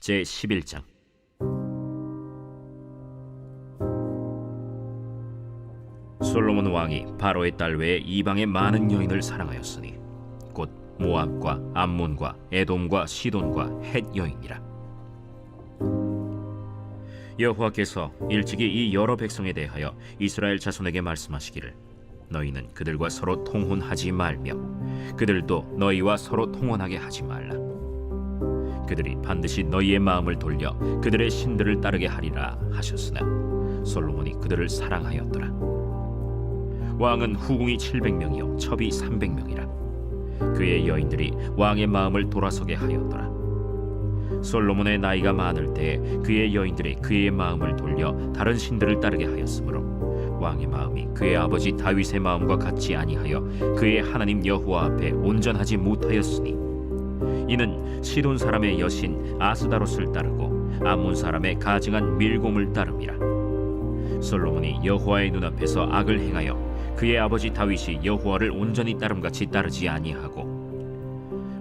제 11장. 솔로몬 왕이 바로의 딸 외에 이방의 많은 여인을 사랑하였으니 곧 모압과 암몬과 에돔과 시돈과 헷 여인이라. 여호와께서 일찍이 이 여러 백성에 대하여 이스라엘 자손에게 말씀하시기를 너희는 그들과 서로 통혼하지 말며 그들도 너희와 서로 통혼하게 하지 말라 그들이 반드시 너희의 마음을 돌려 그들의 신들을 따르게 하리라 하셨으나 솔로몬이 그들을 사랑하였더라. 왕은 후궁이 700명이요 첩이 300명이라. 그의 여인들이 왕의 마음을 돌아서게 하였더라. 솔로몬의 나이가 많을 때 그의 여인들이 그의 마음을 돌려 다른 신들을 따르게 하였으므로 왕의 마음이 그의 아버지 다윗의 마음과 같지 아니하여 그의 하나님 여호와 앞에 온전하지 못하였으니 이는 시돈 사람의 여신 아스다롯을 따르고 암몬 사람의 가증한 밀곰을 따름이라 솔로몬이 여호와의 눈앞에서 악을 행하여 그의 아버지 다윗이 여호와를 온전히 따름같이 따르지 아니하고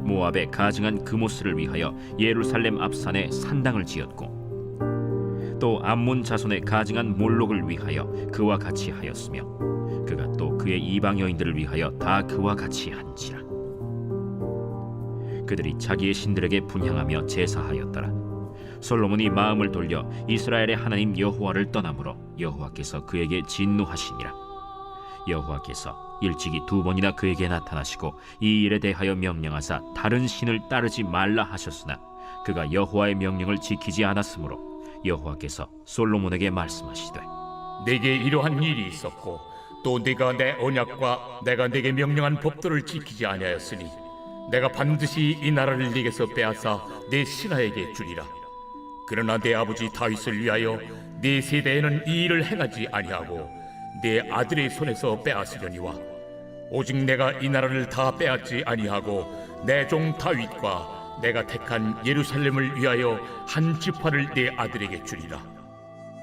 모압의 가증한 그모스를 위하여 예루살렘 앞산에 산당을 지었고 또 암몬 자손의 가증한 몰록을 위하여 그와 같이 하였으며 그가 또 그의 이방 여인들을 위하여 다 그와 같이 한지라 그들이 자기의 신들에게 분향하며 제사하였더라. 솔로몬이 마음을 돌려 이스라엘의 하나님 여호와를 떠나므로 여호와께서 그에게 진노하시니라. 여호와께서 일찍이 두 번이나 그에게 나타나시고 이 일에 대하여 명령하사 다른 신을 따르지 말라 하셨으나 그가 여호와의 명령을 지키지 않았으므로 여호와께서 솔로몬에게 말씀하시되 내게 이러한 일이 있었고 또 네가 내 언약과 내가 네게 명령한 법도를 지키지 아니하였으니 내가 반드시 이 나라를 네게서 빼앗아 내 신하에게 주리라 그러나 내 아버지 다윗을 위하여 네 세대에는 이 일을 행하지 아니하고 내 아들의 손에서 빼앗으려니와 오직 내가 이 나라를 다 빼앗지 아니하고 내 종 다윗과 내가 택한 예루살렘을 위하여 한 지파를 내 아들에게 주리라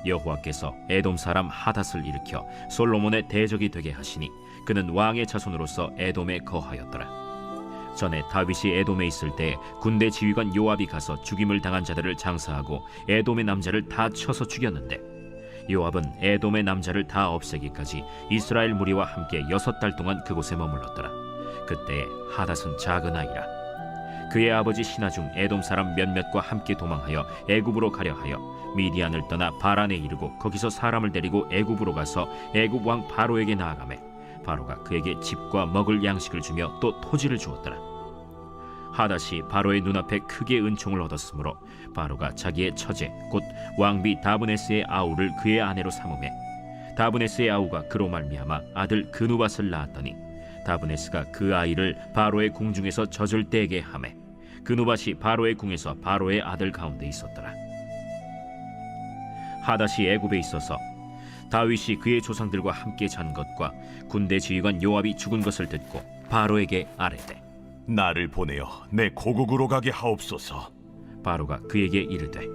여호와께서 에돔 사람 하닷을 일으켜 솔로몬의 대적이 되게 하시니 그는 왕의 자손으로서 에돔에 거하였더라. 전에 다윗이 에돔에 있을 때 군대 지휘관 요압이 가서 죽임을 당한 자들을 장사하고 에돔의 남자를 다 쳐서 죽였는데 요압은 에돔의 남자를 다 없애기까지 이스라엘 무리와 함께 여섯 달 동안 그곳에 머물렀더라. 그때 하닷은 작은 아이라. 그의 아버지 신하 중 에돔 사람 몇몇과 함께 도망하여 애굽으로 가려 하여 미디안을 떠나 바란에 이르고 거기서 사람을 데리고 애굽으로 가서 애굽 왕 바로에게 나아가매 바로가 그에게 집과 먹을 양식을 주며 또 토지를 주었더라. 하닷이 바로의 눈앞에 크게 은총을 얻었으므로 바로가 자기의 처제 곧 왕비 다브네스의 아우를 그의 아내로 삼음해 다브네스의 아우가 그로 말미암아 아들 그누밧을 낳았더니 다브네스가 그 아이를 바로의 궁중에서 젖을 떼게 하매 그누밧이 바로의 궁에서 바로의 아들 가운데 있었더라. 하닷이 애굽에 있어서 다윗이 그의 조상들과 함께 잔 것과 군대 지휘관 요압이 죽은 것을 듣고 바로에게 아뢰되 나를 보내어 내 고국으로 가게 하옵소서. 바로가 그에게 이르되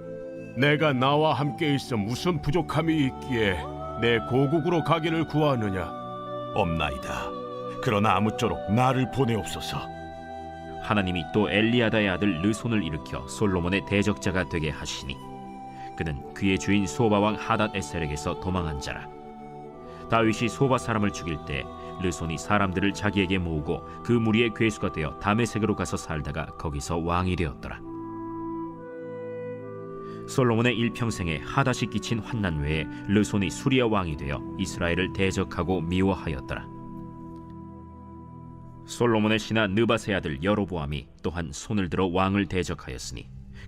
내가 나와 함께 있어 무슨 부족함이 있기에 내 고국으로 가기를 구하느냐? 없나이다. 그러나 아무쪼록 나를 보내옵소서. 하나님이 또 엘리야다의 아들 르손을 일으켜 솔로몬의 대적자가 되게 하시니 그는 그의 주인 소바 왕 하닷 에셀에게서 도망한 자라. 다윗이 소바 사람을 죽일 때 르손이 사람들을 자기에게 모으고 그 무리의 괴수가 되어 다메섹으로 가서 살다가 거기서 왕이 되었더라. 솔로몬의 일평생에 하닷이 끼친 환난 외에 르손이 수리아 왕이 되어 이스라엘을 대적하고 미워하였더라. 솔로몬의 신하 느바세 아들 여로보암이 또한 손을 들어 왕을 대적하였으니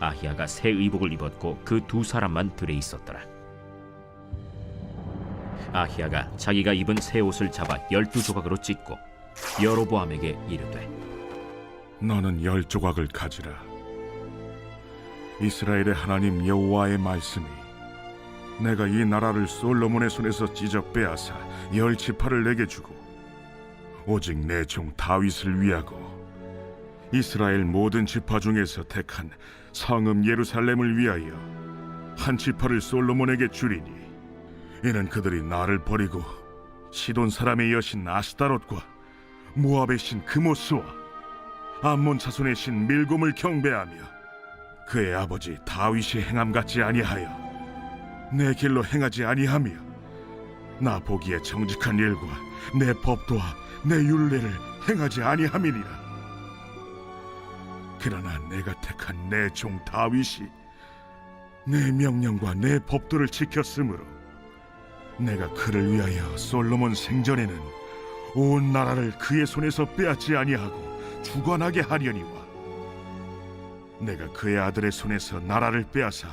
아히야가 새 의복을 입었고 그 두 사람만 들에 있었더라. 아히야가 자기가 입은 새 옷을 잡아 열두 조각으로 찢고 여로보암에게 이르되 너는 열 조각을 가지라. 이스라엘의 하나님 여호와의 말씀이 내가 이 나라를 솔로몬의 손에서 찢어 빼앗아 열 지파를 내게 주고 오직 내 종 다윗을 위하고 이스라엘 모든 지파 중에서 택한 성읍 예루살렘을 위하여 한 지파를 솔로몬에게 주리니 이는 그들이 나를 버리고 시돈 사람의 여신 아스타롯과 모압의 신 그모스와 암몬 자손의 신 밀곰을 경배하며 그의 아버지 다윗이 행함 같지 아니하여 내 길로 행하지 아니하며 나 보기에 정직한 일과 내 법도와 내 율례를 행하지 아니함이니라 그러나 내가 택한 내 종 다윗이 내 명령과 내 법도를 지켰으므로 내가 그를 위하여 솔로몬 생전에는 온 나라를 그의 손에서 빼앗지 아니하고 주관하게 하려니와 내가 그의 아들의 손에서 나라를 빼앗아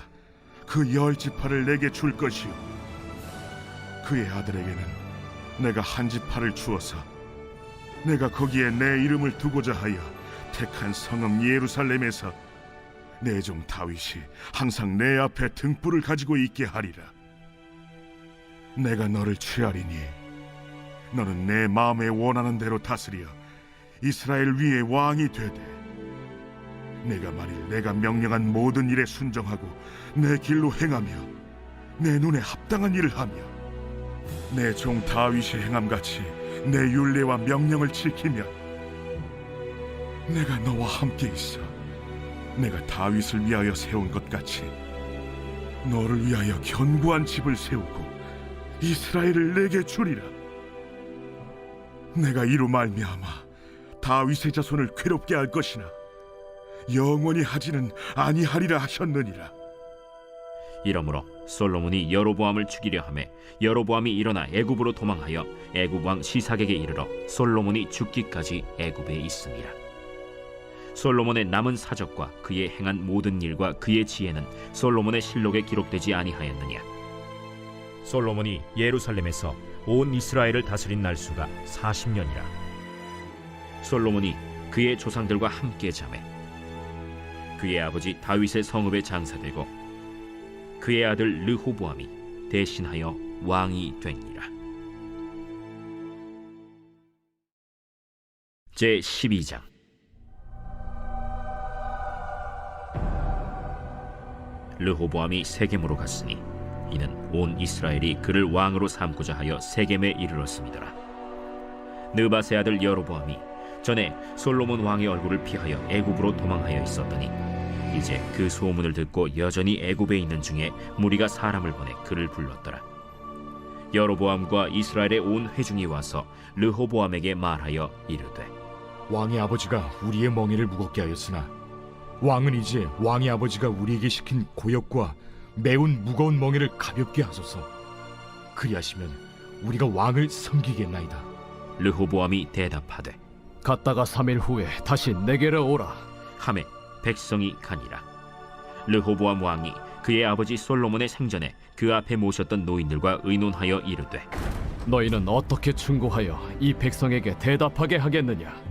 그 열 지파를 내게 줄 것이요. 그의 아들에게는 내가 한 지파를 주어서 내가 거기에 내 이름을 두고자 하여 택한 성읍 예루살렘에서 내 종 다윗이 항상 내 앞에 등불을 가지고 있게 하리라. 내가 너를 취하리니 너는 내 마음에 원하는 대로 다스려 이스라엘 위에 왕이 되되 내가 만일 내가 명령한 모든 일에 순종하고 내 길로 행하며 내 눈에 합당한 일을 하며 내 종 다윗이 행함 같이 내 율례와 명령을 지키면 내가 너와 함께 있어. 내가 다윗을 위하여 세운 것 같이 너를 위하여 견고한 집을 세우고 이스라엘을 내게 주리라. 내가 이로 말미암아 다윗의 자손을 괴롭게 할 것이나 영원히 하지는 아니하리라 하셨느니라. 이러므로 솔로몬이 여로보암을 죽이려 하매 여로보암이 일어나 애굽으로 도망하여 애굽 왕 시삭에게 이르러 솔로몬이 죽기까지 애굽에 있습니다. 솔로몬의 남은 사적과 그의 행한 모든 일과 그의 지혜는 솔로몬의 실록에 기록되지 아니하였느냐? 솔로몬이 예루살렘에서 온 이스라엘을 다스린 날수가 40년이라. 솔로몬이 그의 조상들과 함께 자매 그의 아버지 다윗의 성읍에 장사되고 그의 아들 르호보암이 대신하여 왕이 되니라. 제 12장 르호보암이 세겜으로 갔으니 이는 온 이스라엘이 그를 왕으로 삼고자 하여 세겜에 이르렀습니다. 느바세 아들 여로보암이 전에 솔로몬 왕의 얼굴을 피하여 애굽으로 도망하여 있었더니 이제 그 소문을 듣고 여전히 애굽에 있는 중에 무리가 사람을 보내 그를 불렀더라. 여로보암과 이스라엘의 온 회중이 와서 르호보암에게 말하여 이르되 왕의 아버지가 우리의 멍에를 무겁게 하였으나 왕은 이제 왕의 아버지가 우리에게 시킨 고역과 매운 무거운 멍에를 가볍게 하소서. 그리하시면 우리가 왕을 섬기겠나이다. 르호보암이 대답하되 갔다가 3일 후에 다시 내게로 오라. 함에 백성이 가니라. 르호보암 왕이 그의 아버지 솔로몬의 생전에 그 앞에 모셨던 노인들과 의논하여 이르되 너희는 어떻게 충고하여 이 백성에게 대답하게 하겠느냐?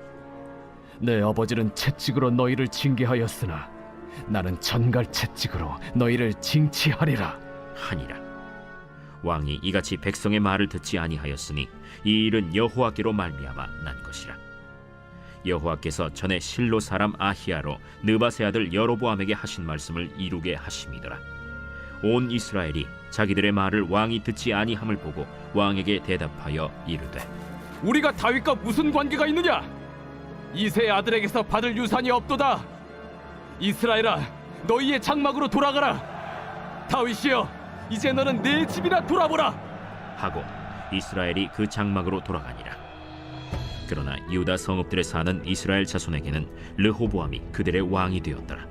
내 아버지는 채찍으로 너희를 징계하였으나 나는 전갈 채찍으로 너희를 징치하리라. 하니라 왕이 이같이 백성의 말을 듣지 아니하였으니 이 일은 여호와께로 말미암아 난 것이라 여호와께서 전에 실로 사람 아히야로 느바세 아들 여로보암에게 하신 말씀을 이루게 하심이더라 온 이스라엘이 자기들의 말을 왕이 듣지 아니함을 보고 왕에게 대답하여 이르되 우리가 다윗과 무슨 관계가 있느냐? 이세 아들에게서 받을 유산이 없도다. 이스라엘아, 너희의 장막으로 돌아가라. 다윗이여, 이제 너는 내 집이나 돌아보라. 하고 이스라엘이 그 장막으로 돌아가니라. 그러나 유다 성읍들에 사는 이스라엘 자손에게는 르호보암이 그들의 왕이 되었더라.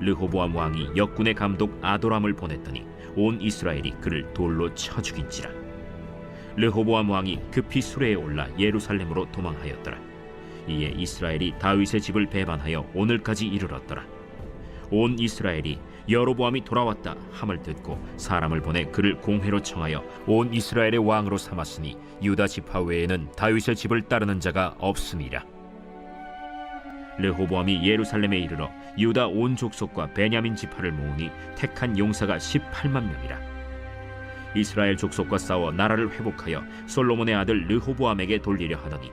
르호보암 왕이 역군의 감독 아도람을 보냈더니 온 이스라엘이 그를 돌로 쳐 죽인지라. 르호보암 왕이 급히 수레에 올라 예루살렘으로 도망하였더라. 이에 이스라엘이 다윗의 집을 배반하여 오늘까지 이르렀더라. 온 이스라엘이 여로보암이 돌아왔다 함을 듣고 사람을 보내 그를 공회로 청하여 온 이스라엘의 왕으로 삼았으니 유다 지파 외에는 다윗의 집을 따르는 자가 없음이라. 르호보암이 예루살렘에 이르러 유다 온 족속과 베냐민 지파를 모으니 택한 용사가 18만 명이라. 이스라엘 족속과 싸워 나라를 회복하여 솔로몬의 아들 르호보암에게 돌리려 하더니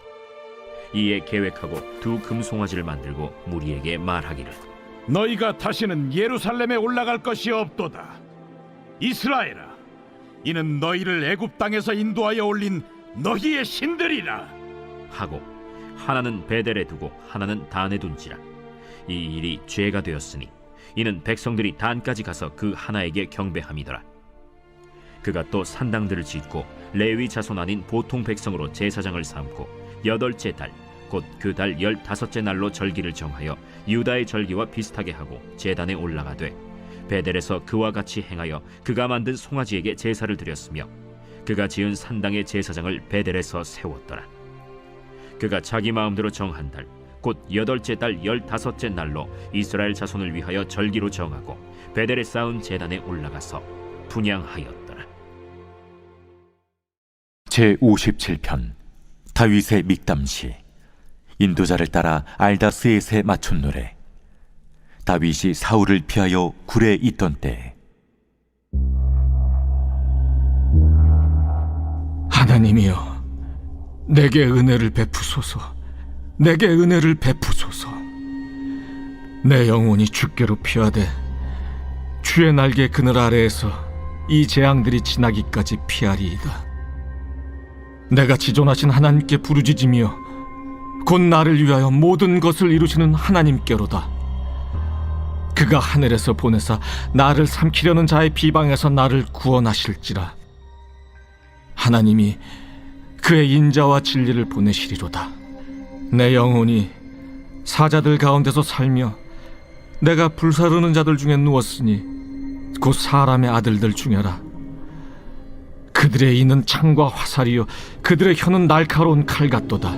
이에 계획하고 두 금송아지를 만들고 무리에게 말하기를 너희가 다시는 예루살렘에 올라갈 것이 없도다. 이스라엘아, 이는 너희를 애굽 땅에서 인도하여 올린 너희의 신들이라. 하고 하나는 베델에 두고 하나는 단에 둔지라 이 일이 죄가 되었으니 이는 백성들이 단까지 가서 그 하나에게 경배함이더라 그가 또 산당들을 짓고 레위 자손 아닌 보통 백성으로 제사장을 삼고 여덟째 달 곧 그 달 열다섯째 날로 절기를 정하여 유다의 절기와 비슷하게 하고 제단에 올라가되 베델에서 그와 같이 행하여 그가 만든 송아지에게 제사를 드렸으며 그가 지은 산당의 제사장을 베델에서 세웠더라 그가 자기 마음대로 정한 달, 곧 여덟째 달 열다섯째 날로 이스라엘 자손을 위하여 절기로 정하고 베델에 쌓은 제단에 올라가서 분양하였더라. 제 57편 다윗의 믹담시 인도자를 따라 알다스에세 맞춘 노래. 다윗이 사울을 피하여 굴에 있던 때. 하나님이여 내게 은혜를 베푸소서. 내게 은혜를 베푸소서. 내 영혼이 주께로 피하되 주의 날개 그늘 아래에서 이 재앙들이 지나기까지 피하리이다. 내가 지존하신 하나님께 부르짖으며 곧 나를 위하여 모든 것을 이루시는 하나님께로다 그가 하늘에서 보내사 나를 삼키려는 자의 비방에서 나를 구원하실지라 하나님이 그의 인자와 진리를 보내시리로다. 내 영혼이 사자들 가운데서 살며 내가 불사르는 자들 중에 누웠으니 곧 사람의 아들들 중에라. 그들의 이는 창과 화살이요 그들의 혀는 날카로운 칼 같도다.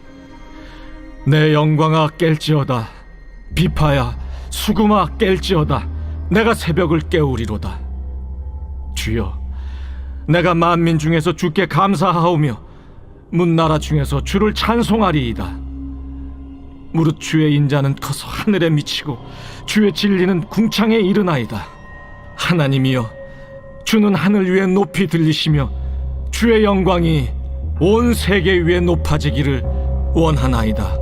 내 영광아 깰지어다 비파야 수금아 깰지어다 내가 새벽을 깨우리로다. 주여 내가 만민 중에서 주께 감사하오며 문나라 중에서 주를 찬송하리이다. 무릇 주의 인자는 커서 하늘에 미치고 주의 진리는 궁창에 이르나이다. 하나님이여 주는 하늘 위에 높이 들리시며 주의 영광이 온 세계 위에 높아지기를 원하나이다.